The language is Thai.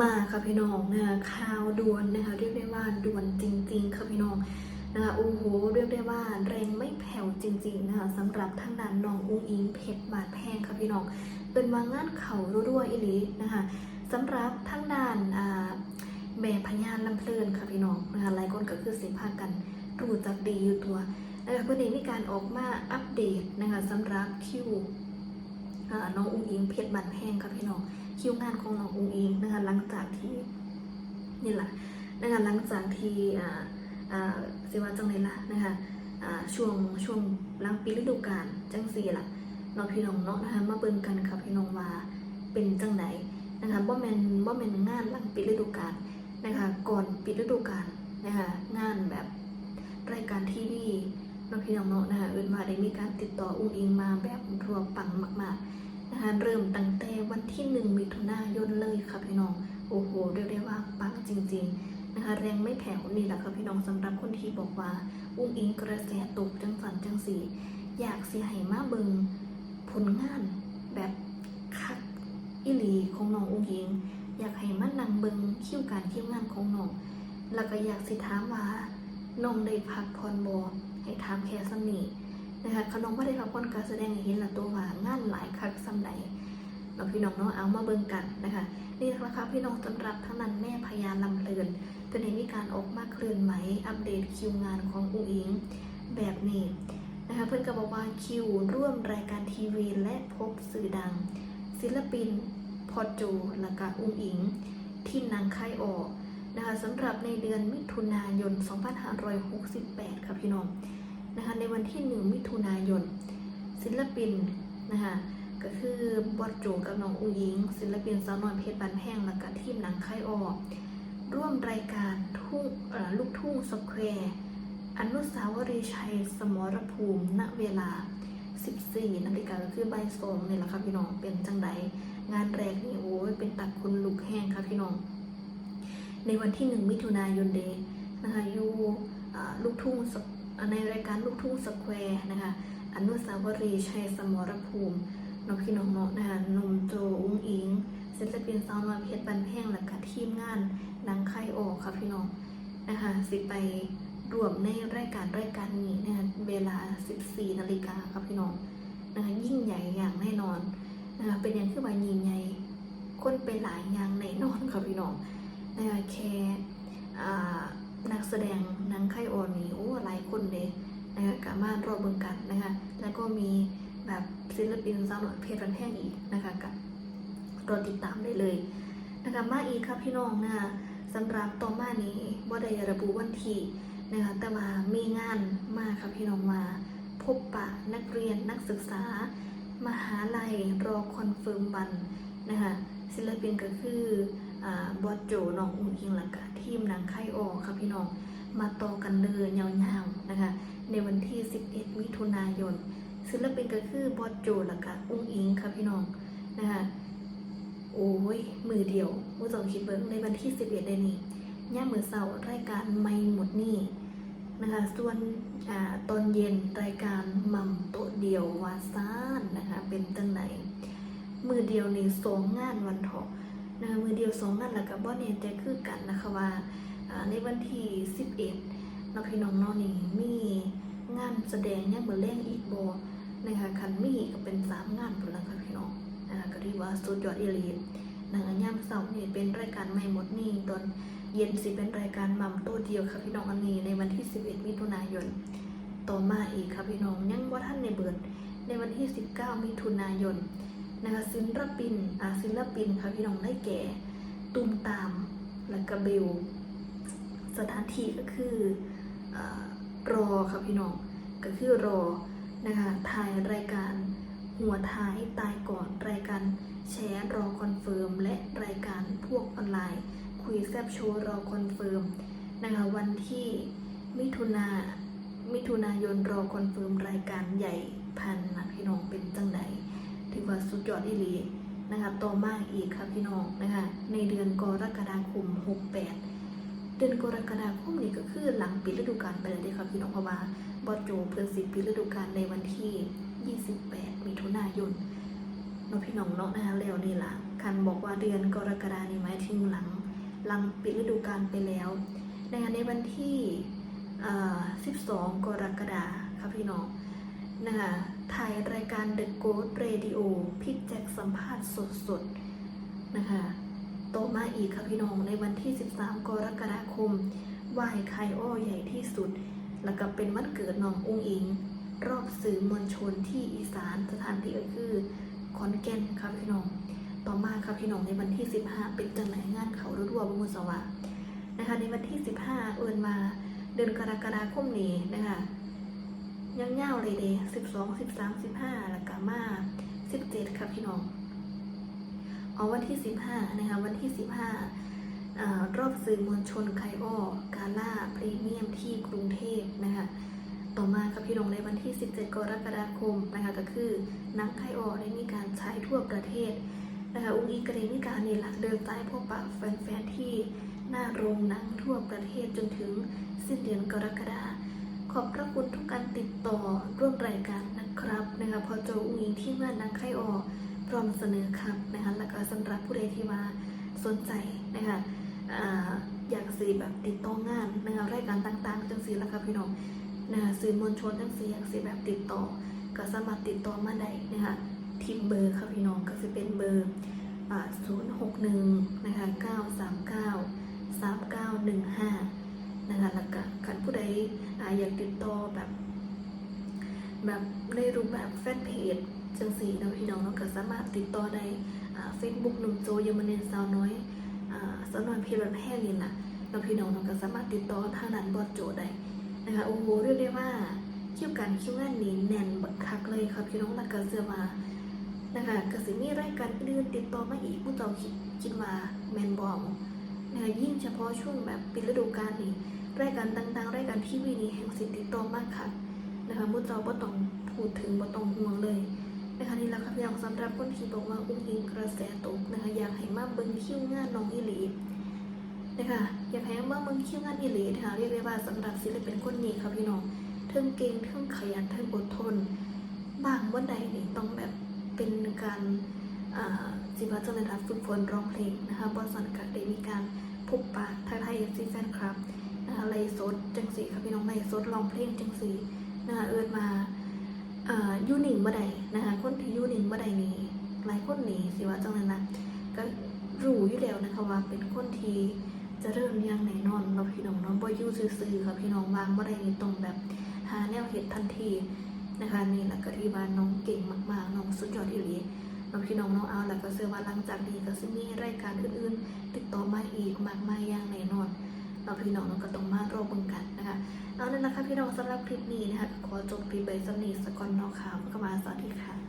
มาค่ะพี่น้องนะคะข่าวด่วนนะคะเรียกได้ว่าด่วนจริง ๆ ค่ะพี่น้องนะคะโอ้โหเรียกได้ว่าแรงไม่แผ่วจริง ๆ นะคะสำหรับทางด้านน้องอุ้งอิงเพชรบาดแพงค่ะพี่น้องเป็นวางงานเข่ารั่วๆอีหลีนะคะสำหรับทางด้านแม่พญานลำเพลินค่ะพี่น้องนะคะหลายคนก็คือสิพากันรู้จักดีอยู่ตัวนะคะเพื่อนเองมีการออกมาอัปเดตนะคะสำหรับคิวน้องอุ้งอิงเพชรบาดแพงค่ะพี่น้อง คิวงานของน้องอุ้งอิงนะคะหลังจากที่นี่แหละนะคะหลังจากที่อ่าอ่าสิว่าจังไรล่ะนะคะอ่าช่วงช่วงหลังปีฤดูกาลจังสี่ล่ะเนาพี่น้องเนาะนะคะมาเบิ่งกันค่ะพี่น้องว่าเป็นจังไหนนะคะบ่แมนบ่แมนงานหลังปีฤดูกาลนะคะก่อนปิดฤดูกาลนะคะงานแบบรายการทีวีเนาะพี่น้องเนาะนะคะเอิ้นว่าได้มีการติดต่ออุ้งอิงมาแบบรัวปังมาก ๆ นะคะเริ่มตั้งแต่วันที่หนึ่งมิถุนายนเลยค่ะพี่น้องโอ้โหเรียกได้ว่าปังจริง ๆนะคะ แรงไม่แผ่วนี่แหละค่ะพี่น้องสำหรับคนที่บอกว่า อุ้งอิงกระแสตกจังสันจังสีอยากเสิให้มาเบิงผลงานแบบคักอิลีของน้องอุ้งอิง อยากให้มานั่งเบิงคิวการคิวงานของน้องแล้วก็อยากสิถามว่าน้องได้พักผ่อนบ่ให้ถามแค่สำนี นะคะขนมว่ได้รับผลการแสดงเห็นละตัวว่างานหลายคักสำไหนเราพี่น้องเนาะเอามาเบิ่งกันนะคะ นี่นะคะพี่น้องสำหรับทั้งนั้นแม่พญาลำเพลินเป็นในมีการออกมาเคลื่อนไหวอัปเดตคิวงานของอุ้งอิงแบบนี้นะคะเพื่อนก็บอกว่าคิวร่วมรายการทีวีและพบสื่อดัง ศิลปินพอโจและกะอุ้งอิง ที่นางค่ายออกนะคะสำหรับในเดือนมิถุนายน 2568 ค่ะพี่น้อง นะคะในวันที่หนึ่งมิถุนายน ศิลปินนะคะก็คือบอสโจกับน้องอูยิง ศิลปินสาวน้อยเพชรบันแห้งและก็ทีมหนังค่ออกร่วมรายการทุ่งลูกทุ่งสแควร์อนุสาวรีย์ชัยสมรภูมิณเวลา 14นาฬิกาก็คือใบสองนี่แหละค่ะพี่น้องเป็นจังไดงานแรกนี่โอ้ยเป็นตักคุณลุกแห้งค่ะพี่น้อง ในวันที่หนึ่งมิถุนายนเดย์นะคะอยู่ลูกทุ่งส ในรายการลูกทุ่งสแควร์นะคะ อนุสาวรีย์ชัยสมรภูมิน้องพี่น้องเนาะนะคะนมโจอุ้งอิงศิลปินสาวน้อยเพชรบันแห้งและก็ทีมงานนังค่ายออกค่ะพี่น้องนะคะสิไปรวมในรายการรายการนี้นะคะเวลา 14นาฬิกาค่ะพี่น้องนะคะยิ่งใหญ่อย่างแน่นอนนะคะเป็นอย่างที่ว่ายิ่งใหญ่คนไปหลายอย่างแน่นอนค่ะพี่น้องนะคะแค่อ่า นักแสดงนังไข่ออนนี่โอ้หลายคนเลยนะคะกามารรอเบิ่งกันนะคะแล้วก็มีแบบศิลปินสาวหน่อยเพชรบันแพงอีกนะคะกับรอติดตามได้เลยนะคะมาอีกครับพี่น้องนะคะสำหรับต่อมานี้ว่าได้ระบุวันที่นะคะแต่ว่ามีงานมาครับพี่น้องมาพบปะนักเรียนนักศึกษา มหาลัยรอคอนเฟิร์มวันนะคะศิลปินก็คืออ่าบอสโจน้องอุ้งอิงและกะ ทีมหนังค่ออกค่ะพี่น้อง มาต่อกันเลยยาวๆนะคะ ในวันที่ 11 มิถุนายน ศิลปินก็คือบอสโจและกะอุ้งอิงค่ะพี่น้องนะคะโอ้ย มือเดียวผู้จองคิดเบิ้งในวันที่ 11ได้นี่ย่ามือเสาร์รายการไม่หมดนี่นะคะ ส่วนอตอนเย็นรายการมัมโตะเดียววาซานนะคะ เป็นจังไหนมือเดียวในสองงานวันเถาะ นะคะมือเดียวสองนั่นแหละกับบ่เนี่ยใจคือกันนะคะว่าในวันที่11เนาพี่น้องนาะนี่มีงานแสดงเนี่ยเหมือนเล่งอีกบ่นะคะคันมีก็เป็นสามงานพุ่นละค่ะพี่น้องนะคะก็เรียกว่าสุดยอดอีลีนะคะยามเสาร์นี่เป็นรายการใหม่หมดนี่ตอนเย็นสิเป็นรายการมัมโตเดียวค่ะพี่น้องอันนี้ในวันที่ 11 มิถุนายน ต่อมาอีกค่ะพี่น้องยังว่าท่านในเบิดในวันที่ 19 มิถุนายน นะคะศิลปินอาศิลปินค่ะพี่น้องได้แก่ตุมตามและกระเบล สถานที่ก็คืออรอค่ะพี่น้องก็คือรอนะคะถ่ายรายการหัวท้ายตายก่อนรายการแชร์รอคอนเฟิร์มและรายการพวกออนไลน์ คุยแซบโชว์รอคอนเฟิร์มนะคะวันที่มิถุนามิถุนายนรอคอนเฟิร์มรายการใหญ่พันนะพี่น้องเป็นจังใด ถือว่าสุดยอดอีหลีนะคะต่อมาอีกค่ะพี่น้องนะคะในเดือนกรกฎาคม 68 เดือนกรกฎาคมนี่ก็คือหลังปิดฤดูกาลไปเลยด้อค่ะพี่น้องเพราะว่าบอโจเพิ่นสิปิดฤดูกาลในวันที่ 28 มิถุนายนเนาะพี่น้องเนาะนะคะแล้วนี่ล่ะคันบอกว่าเดือนกรกฎานี่หมายถึงหลังหลังปิดฤดูกาลไปแล้วนะคะในวันที่ 12 กรกฎาคมค่ะพี่น้อง นะคะถ่ายรายการ The Ghost Radio พี่แจ็คสัมภาษณ์สดๆนะคะโตมาอีกค่ะพี่น้องในวันที่ 13 กรกฎาคมไหว้ไคอ้อใหญ่ที่สุด แล้วก็เป็นวันเกิดน้องอุ้งอิง รอบสื่อมวลชนที่อีสานสถานที่ก็คือขอนแก่นครับพี่น้อง ต่อมาครับพี่น้องในวันที่ 15 เป็นจังไหนงานเขารัวบมุสวะนะคะในวันที่ 15 เอินมาเดือนกรกฎาคมนี้นะคะ ยังเงาวเลยเด12 13 15แล้วก็มา17ครับพี่น้องเอาวันที่15นะคะวันที่15อ่ารอบสื่อมวลชนไคอ้อกาล่าพรีเมียมที่กรุงเทพนะคะต่อมาครับพี่น้องในวันที่ 17 กรกฎาคมนะคะก็คือนังไคออได้มีการฉายทั่วประเทศนะคะอุ้งอิงกรมีการนี่หลักเดินสายพบปะแฟนๆที่หน้าโรงหนังทั่วประเทศจนถึงสิ้นเดือนกรกฎาคม ขอบพระคุณทุกการติดต่อร่วมรายการนะครับนะคะพอโจอุ้งอิงที่ว่านังไข่ออกพร้อมเสนอครับนะคะแล้วก็สำหรับผู้ใดที่มาสนใจนะคะอยากสีแบบติดต่องานนะคะรายการต่างๆจังสีแล้วค่ะพี่น้องนะคะสื่อมวลชนจังสีอยากสีแบบติดต่อ ก็สามารถติดต่อมาได้นะคะทีมเบอร์ค่ะพี่น้องก็จะเป็นเบอร์061นะคะ939 3915 นึ่งห้านะคะแล้วก็คันผู้ใดอยากติดต่อแบบแบบในรูปแบบแฟนเพจจังสีเนาะพี่น้องเนาะก็สามารถติดต่อได้เฟซบุ๊กหนุ่มโจยมเนนสาวน้อยสาวน้อยเพียรแบบแห้งนี่นะเราพี่น้องเนาก็สามารถติดต่อทางนั้นบอดโจได้นะคะโอ้โหเรียกได้ว่าคิวกันคิวงานนี้แน่นบักคักเลยครับพี่น้องนักการเสือมานะคะกสิมีรายการอื่นติดต่อมาอีกผู้เจ้าคิดคิดว่าแมนบอม ยิ่งเฉพาะช่วงแบบปิดฤดูกาลนี้รายการต่างๆรายการทีวีนี้แห่งสิติดต่อมากค่ะนะคะผู้เจ้าบ่ต้องพูดถึงบ่ต้องห่วงเลยนะคะนี่แหละครับพี่น้องสำหรับคนที่บอกว่าอุ้งอิงกระแสตกนะคะอยากให้มาเบิ่งคิวงานน้องอีหลีนะคะอยากให้มื่อมึงคิวงานอีหลีนะคะเรียกได้ว่าสำหรับศิลปินคนนี้ครับพี่น้องเทิงเก่งเทิงขยันเทิงอดทนบางวันใดนี่ต้องแบบเป็นการ อ่าสิว่าจังได๋ล่ะฝึกฝนร้องเพลงนะคะบนสันกัดได้มีการพบปะทักทายซีแฟนคลับนะคะไลฟ์สดจังสีครับพี่น้องไลฟ์สดร้องเพลงจังสีนะคะเอิ้นมาอ่ายูนิ่งบ่ได้นะคะคนที่ยูนิ่งบ่ได้นี่หลายคนนี่สิว่าจังได๋นะก็รู้อยู่แล้วนะคะว่าเป็นคนที่จะเริ่มย่างแน่นอนเราพี่น้องเนาะบอยูซื่อๆค่ะพี่น้องวางบ่ได้นี่ต้องแบบหาแนวเฮ็ดทันทีนะคะนี่แหละก็ที่ว่าน้องเก่งมากๆน้องสุดยอดอีหลี ราะพี่น้องเนาะเอาแล้วก็เชื่อว่าหลังจากนี้ก็สิมีรายการอื่นๆ ติดต่อมาอีกมากมายอย่างแน่นอนเราพี่น้องก็ต้องมารอเบิ่งกันนะคะเอานั่นนะคะพี่น้องสำหรับคลิปนี้นะคะขอจบคลิปไว้สำนี้สักก่อนเนาะค่ะ